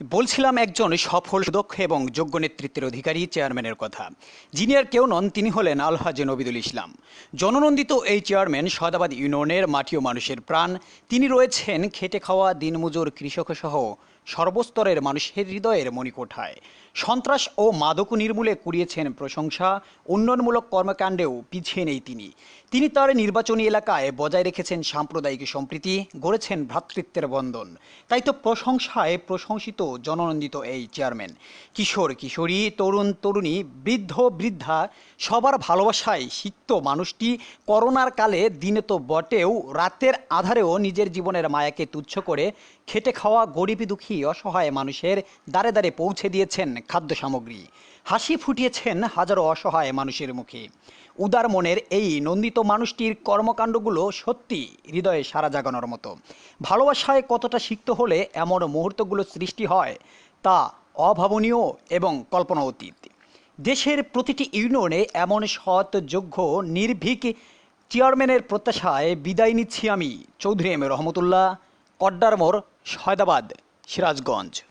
বলছিলাম একজন সফল সুদক্ষ এবং যোগ্য নেতৃত্বের অধিকারী চেয়ারম্যানের কথা। যিনি আর কেউ নন, তিনি হলেন আলহাজে নবিদুল ইসলাম। জননন্দিত এই চেয়ারম্যান সদাবাদ ইউনিয়নের মাটি ও মানুষের প্রাণ। তিনি রয়েছেন খেটে খাওয়া, দিনমজুর কৃষক সহ সর্বস্তরের মানুষের হৃদয়ের মণিকোঠায়। সন্ত্রাস ও মাদক নির্মূলে কুড়িয়েছেন প্রশংসা, উন্নয়নমূলক কর্মকাণ্ডেও পিছিয়ে নেই তিনি। তিনি তার নির্বাচনী এলাকায় বজায় রেখেছেন সাম্প্রদায়িক সম্প্রীতি, গড়েছেন ভ্রাতৃত্বের বন্ধন। তাই তো প্রশংসায় প্রশংসিত জননন্দিত এই চেয়ারম্যান। কিশোর, কিশোরী, তরুণ, তরুণী, বৃদ্ধ, বৃদ্ধা, সবার ভালোবাসায় সিক্ত মানুষটি করোনার কালে দিনে তো বটেও রাতের আধারেও নিজের জীবনের মায়াকে তুচ্ছ করে খেটে খাওয়া গরিবী দুঃখী অসহায় মানুষের দ্বারে দ্বারে পৌঁছে দিয়েছেন খাদ্য সামগ্রী। হাসি ফুটিয়েছেন হাজারো অসহায় মানুষের মুখে। উদার মনের এই নন্দিত মানুষটির কর্মকাণ্ডগুলো সত্যি হৃদয়ে সারা জাগানোর মতো। ভালোবাসায় কতটা সিক্ত হলে এমন মুহূর্তগুলো সৃষ্টি হয় তা অভাবনীয় এবং কল্পনা অতীত। দেশের প্রতিটি ইউনিয়নে এমন সৎ, যোগ্য, নির্ভীক চেয়ারম্যানের প্রত্যাশায় বিদায় নিচ্ছি আমি চৌধুরী এম রহমতুল্লাহ, কড্ডার মোড়, সয়দাবাদ, সিরাজগঞ্জ।